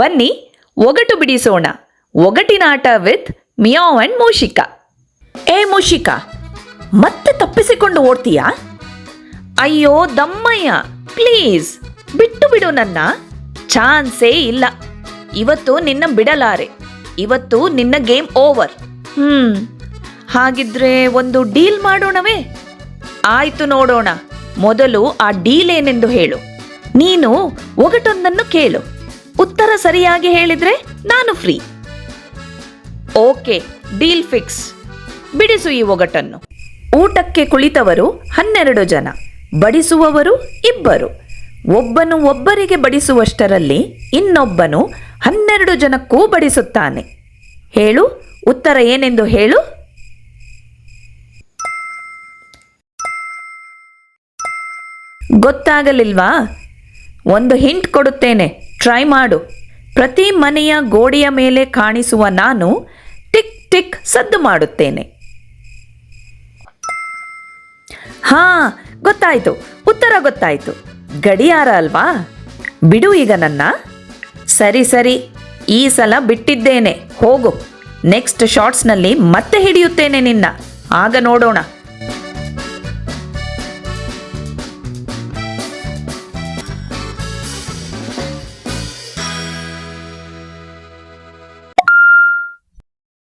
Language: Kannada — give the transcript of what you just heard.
ಬನ್ನಿ, ಒಗಟು ಬಿಡಿಸೋಣ. ಒಗಟಿನ ಆಟ ವಿತ್ ಮಿಯಾವ್ ಅಂಡ್ ಮೂಷಿಕಾ. ಏ ಮೂಷಿಕಾ, ಮತ್ತೆ ತಪ್ಪಿಸಿಕೊಂಡು ಓಡ್ತೀಯಾ? ಅಯ್ಯೋ ದಮ್ಮಯ್ಯ ಪ್ಲೀಸ್ ಬಿಟ್ಟು ಬಿಡು ನನ್ನ. ಚಾನ್ಸೇ ಇಲ್ಲ. ಇವತ್ತು ನಿನ್ನ ಬಿಡಲಾರೆ. ಇವತ್ತು ನಿನ್ನ ಗೇಮ್ ಓವರ್. ಹ್ಮ್, ಹಾಗಿದ್ರೆ ಒಂದು ಡೀಲ್ ಮಾಡೋಣವೇ? ಆಯ್ತು ನೋಡೋಣ, ಮೊದಲು ಆ ಡೀಲ್ ಏನೆಂದು ಹೇಳು. ನೀನು ಒಗಟೊಂದನ್ನು ಕೇಳು. ಉತ್ತರ ಸರಿಯಾಗಿ ಹೇಳಿದ್ರೆ ನಾನು ಫ್ರೀ ಓಕೆ ಡೀಲ್ ಫಿಕ್ಸ್ ಬಿಡಿಸು ಈ ಒಗಟನ್ನು. ಊಟಕ್ಕೆ ಕುಳಿತವರು ಹನ್ನೆರಡು ಜನ, ಬಡಿಸುವವರು ಇಬ್ಬರು. ಒಬ್ಬನು ಒಬ್ಬರಿಗೆ ಬಡಿಸುವಷ್ಟರಲ್ಲಿ ಇನ್ನೊಬ್ಬನು ಹನ್ನೆರಡು ಜನಕ್ಕೂ ಬಡಿಸುತ್ತಾನೆ. ಹೇಳು, ಉತ್ತರ ಏನೆಂದು ಹೇಳು? ಗೊತ್ತಾಗಲಿಲ್ವಾ? ಒಂದು ಹಿಂಟ್ ಕೊಡುತ್ತೇನೆ. ಟ್ರೈ ಮಾಡು. ಪ್ರತಿ ಮನೆಯ ಗೋಡೆಯ ಮೇಲೆ ಕಾಣಿಸುವ ನಾನು ಟಿಕ್ ಟಿಕ್ ಸದ್ದು ಮಾಡುತ್ತೇನೆ. ಹಾ, ಗೊತ್ತಾಯ್ತು. ಉತ್ತರ ಗೊತ್ತಾಯ್ತು. ಗಡಿಯಾರ ಅಲ್ವಾ? ಬಿಡು ಈಗ ನನ್ನ. ಸರಿ ಸರಿ. ಈ ಸಲ ಬಿಟ್ಟಿದ್ದೇನೆ. ಹೋಗು. ನೆಕ್ಸ್ಟ್ ಶಾರ್ಟ್ಸ್ನಲ್ಲಿ ಮತ್ತೆ ಹಿಡಿಯುತ್ತೇನೆ ನಿನ್ನ. ಆಗ ನೋಡೋಣ.